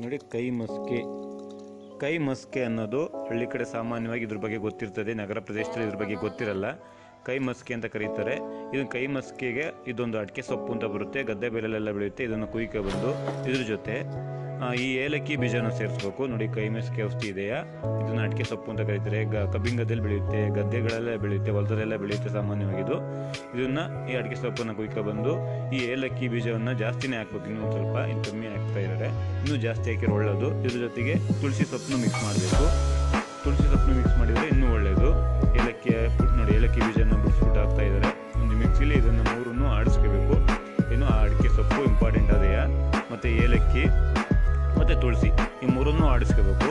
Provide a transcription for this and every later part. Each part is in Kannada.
ನೋಡಿ, ಕೈ ಮಸ್ಕೆ. ಕೈ ಮಸ್ಕೆ ಅನ್ನೋದು ಹಳ್ಳಿ ಕಡೆ ಸಾಮಾನ್ಯವಾಗಿ ಇದ್ರ ಬಗ್ಗೆ ಗೊತ್ತಿರ್ತದೆ, ನಗರ ಪ್ರದೇಶದಲ್ಲಿ ಇದ್ರ ಬಗ್ಗೆ ಗೊತ್ತಿರಲ್ಲ. ಕೈ ಮಸ್ಕೆ ಅಂತ ಕರೀತಾರೆ. ಇದನ್ನು ಕೈ ಮಸ್ಕೆಗೆ ಇದೊಂದು ಅಡಿಕೆ ಸೊಪ್ಪು ಅಂತ ಬರುತ್ತೆ, ಗದ್ದೆ ಬೇಲೆಲ್ಲ ಬೆಳೆಯುತ್ತೆ, ಇದನ್ನು ಕುಯ್ಕೊಬಂದು ಇದ್ರ ಜೊತೆ. ಈ ಏಲಕ್ಕಿ ಬೀಜನ ಸೇರಿಸ್ಬೇಕು. ನೋಡಿ, ಕೈ ಮೆಸ್ಕೆ ಔಷಧಿ ಇದೆಯಾ? ಇದನ್ನ ಅಡಿಕೆ ಸೊಪ್ಪು ಅಂತ ಕರೀತಾರೆ. ಗ ಕಬ್ಬಿಂಗದಲ್ಲಿ ಬೆಳೆಯುತ್ತೆ, ಗದ್ದೆಗಳೆಲ್ಲ ಬೆಳೆಯುತ್ತೆ, ಹೊಲದಲ್ಲೆಲ್ಲ ಬೆಳೆಯುತ್ತೆ ಸಾಮಾನ್ಯವಾಗಿ ಇದು. ಇದನ್ನ ಈ ಅಡಿಕೆ ಸೊಪ್ಪನ್ನು ಕುಯ್ಕೊ ಬಂದು ಈ ಏಲಕ್ಕಿ ಬೀಜವನ್ನು ಜಾಸ್ತಿನೇ ಹಾಕ್ಬೇಕು. ಇನ್ನೊಂದು ಸ್ವಲ್ಪ, ಇನ್ನು ಕಮ್ಮಿ ಹಾಕ್ತಾ ಇದ್ದಾರೆ. ಇನ್ನೂ ಜಾಸ್ತಿ ಹಾಕಿರೋ ಒಳ್ಳೆಯದು ಇದ್ರ ಜೊತೆಗೆ ತುಳಸಿ ಸೊಪ್ಪನ್ನು ಮಿಕ್ಸ್ ಮಾಡಬೇಕು. ತುಳಸಿ ಸೊಪ್ಪನ್ನು ಮಿಕ್ಸ್ ಮಾಡಿದರೆ ಇನ್ನೂ ಒಳ್ಳೆಯದು ಈ ಮೂರನ್ನು ಆಡಿಸ್ಕೋಬೇಕು.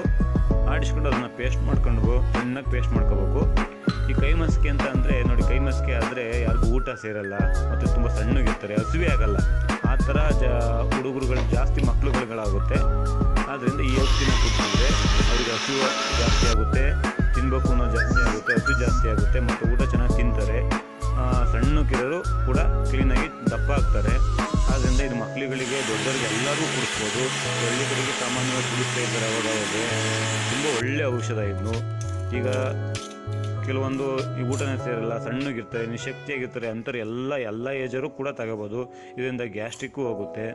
ಆಡಿಸ್ಕೊಂಡು ಅದನ್ನು ಪೇಸ್ಟ್ ಮಾಡ್ಕೊಂಡು ಚೆನ್ನಾಗಿ ಪೇಸ್ಟ್ ಮಾಡ್ಕೋಬೇಕು. ಈ ಕೈ ಮಸ್ಕೆ ಅಂತ ಅಂದರೆ, ನೋಡಿ, ಕೈ ಮಸ್ಕೆ ಆದರೆ ಯಾರಿಗೂ ಊಟ ಸೇರಲ್ಲ, ಮತ್ತು ತುಂಬ ಸಣ್ಣಗಿರ್ತಾರೆ, ಹಸಿವೆ ಆಗಲ್ಲ. ಆ ಥರ ಜ, ಹುಡುಗರುಗಳು ಜಾಸ್ತಿ ಮಕ್ಳುಗಳಾಗುತ್ತೆ ಆದ್ದರಿಂದ ಈ ಔಷಧಿನ ಕುಡಿಸಿದ್ರೆ ಅವ್ರಿಗೆ ಹಸಿವು ಜಾಸ್ತಿ ಆಗುತ್ತೆ ತಿನ್ನಬೇಕು ಅನ್ನೋ ಜಾಸ್ತಿ ಆಗುತ್ತೆ ಹಸಿವು ಜಾಸ್ತಿ ಆಗುತ್ತೆ, ಮತ್ತು ಊಟ ಚೆನ್ನಾಗಿ ತಿಂತಾರೆ. ಸಣ್ಣ ಸಣ್ಣಕ್ಕಿರೋರು ಕೂಡ ಕ್ಲೀನಾಗಿ ದಪ್ಪ ಆಗ್ತಾರೆ. ಆದ್ದರಿಂದ ಇದು ಮಕ್ಕಳುಗಳಿಗೆ, ದೊಡ್ಡವರಿಗೆ ಎಲ್ಲರೂ ಕುಡಿಸ್ಬೋದು. ಹಳ್ಳಿಗಳಿಗೆ ಸಾಮಾನ್ಯವಾಗಿ ಕುಡಿಸ್ತಾ ಇದ್ದಾರೆ ಅವಾಗ ಅವಾಗೆ. ತುಂಬ ಒಳ್ಳೆ ಔಷಧ ಇದು. ಈಗ ಕೆಲವೊಂದು ಈ ಊಟನೇ ಸೇರಲ್ಲ ಸಣ್ಣಗಿರ್ತಾರೆ, ನಿಶಕ್ತಿಯಾಗಿರ್ತಾರೆ, ಅಂಥವ್ರು ಎಲ್ಲ ಎಲ್ಲ ಏಜರು ಕೂಡ ತಗೋಬೋದು. ಇದರಿಂದ ಗ್ಯಾಸ್ಟ್ರಿಕ್ಕೂ ಹೋಗುತ್ತೆ.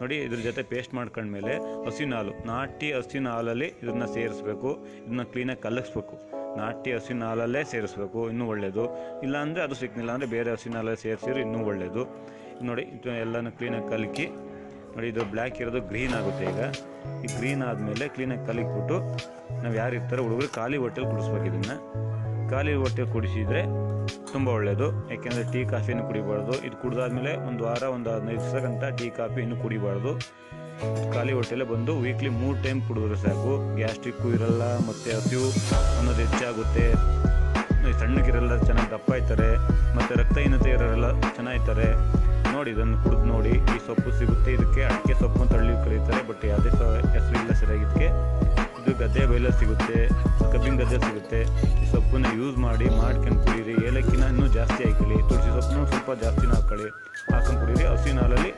ನೋಡಿ, ಇದ್ರ ಜೊತೆ ಪೇಸ್ಟ್ ಮಾಡ್ಕೊಂಡ್ಮೇಲೆ ಹಸಿನ ಹಾಲು, ನಾಟಿ ಹಸಿನ ಹಾಲಲ್ಲಿ ಇದನ್ನು ಸೇರಿಸ್ಬೇಕು. ಇದನ್ನ ಕ್ಲೀನಾಗಿ ಕಲಗಿಸ್ಬೇಕು ನಾಟಿ ಹಸಿನ ಹಾಲಲ್ಲೇ ಸೇರಿಸ್ಬೇಕು, ಇನ್ನೂ ಒಳ್ಳೆಯದು ಇಲ್ಲಾಂದರೆ ಅದು ಸಿಗ್ನಿಲ್ಲ ಅಂದರೆ ಬೇರೆ ಹಸಿನ ಹಾಲಲ್ಲಿ ಸೇರಿಸಿದ್ರೆ ಇನ್ನೂ ಒಳ್ಳೆಯದು ನೋಡಿ, ಇದು ಎಲ್ಲನೂ ಕ್ಲೀನಾಗಿ ಕಲಕಿ. ನೋಡಿ, ಇದು ಬ್ಲ್ಯಾಕ್ ಇರೋದು ಗ್ರೀನ್ ಆಗುತ್ತೆ ಈಗ. ಈ ಗ್ರೀನ್ ಆದಮೇಲೆ ಕ್ಲೀನಾಗಿ ಕಲಕಿಬಿಟ್ಟು ನಾವು ಯಾರು ಇರ್ತಾರೆ ಹುಡುಗರು ಖಾಲಿ ಹೊಟ್ಟೆಲಿ ಕುಡಿಸ್ಬೇಕು ಇದನ್ನು. ಖಾಲಿ ಹೊಟ್ಟೆ ಕುಡಿಸಿದ್ರೆ ತುಂಬ ಒಳ್ಳೆಯದು ಯಾಕೆಂದರೆ ಟೀ ಕಾಫಿಯನ್ನು ಕುಡಿಬಾರ್ದು. ಇದು ಕುಡಿದಾದ್ಮೇಲೆ ಒಂದು ವಾರ, ಒಂದು ಹದಿನೈದು ದಿವಸ ಗಂಟ ಟೀ ಕಾಫಿ ಇನ್ನೂ ಕುಡಿಬಾರ್ದು. ಖಾಲಿ ಹೊಟ್ಟೆಲೆ ಬಂದು ವೀಕ್ಲಿ ಮೂರು ಟೈಮ್ ಕುಡಿದ್ರೆ ಸಾಕು. ಗ್ಯಾಸ್ಟ್ರಿಕ್ಕು ಇರಲ್ಲ, ಮತ್ತು ಹಸಿವು ಅನ್ನೋದು ಹೆಚ್ಚಾಗುತ್ತೆ. ಸಣ್ಣಗಿರಲ್ಲ ಚೆನ್ನಾಗಿ ದಪ್ಪ ಇರ್ತಾರೆ. ಮತ್ತು ರಕ್ತಹೀನತೆ ಇರೋರೆಲ್ಲ ಚೆನ್ನಾಗಿರ್ತಾರೆ ನೋಡಿ, ಇದನ್ನು ಕುಡಿದು ನೋಡಿ. ಈ ಸೊಪ್ಪು ಸಿಗುತ್ತೆ. ಇದಕ್ಕೆ ಅಡಿಕೆ ಸೊಪ್ಪು ಅಂತ ಹಳ್ಳಿ ಕರೀತಾರೆ. ಬಟ್ ಯಾವುದೇ ಹೆಸರು ಇಲ್ಲ ಸರಿಯಾಗಿದ್ದಕ್ಕೆ ಇದು ಗದ್ದೆ ಬೈಲ ಸಿಗುತ್ತೆ. ಗದ್ದೆ ಸಿಗುತ್ತೆ. ಈ ಸೊಪ್ಪನ್ನ ಯೂಸ್ ಮಾಡಿ ಮಾಡ್ಕೊಂಡು ಕುಡೀರಿ. ಏಲಕ್ಕಿನ ಇನ್ನೂ ಜಾಸ್ತಿ ಹಾಕೊಳ್ಳಿ ತುಳಸಿ ಸೊಪ್ಪನ್ನು ಸ್ವಲ್ಪ ಜಾಸ್ತಿನ ಹಾಕೊಳ್ಳಿ. ಹಾಕೊಂಡು ಕುಡೀರಿ. ಹಸಿನ ಹಾಲಲ್ಲಿ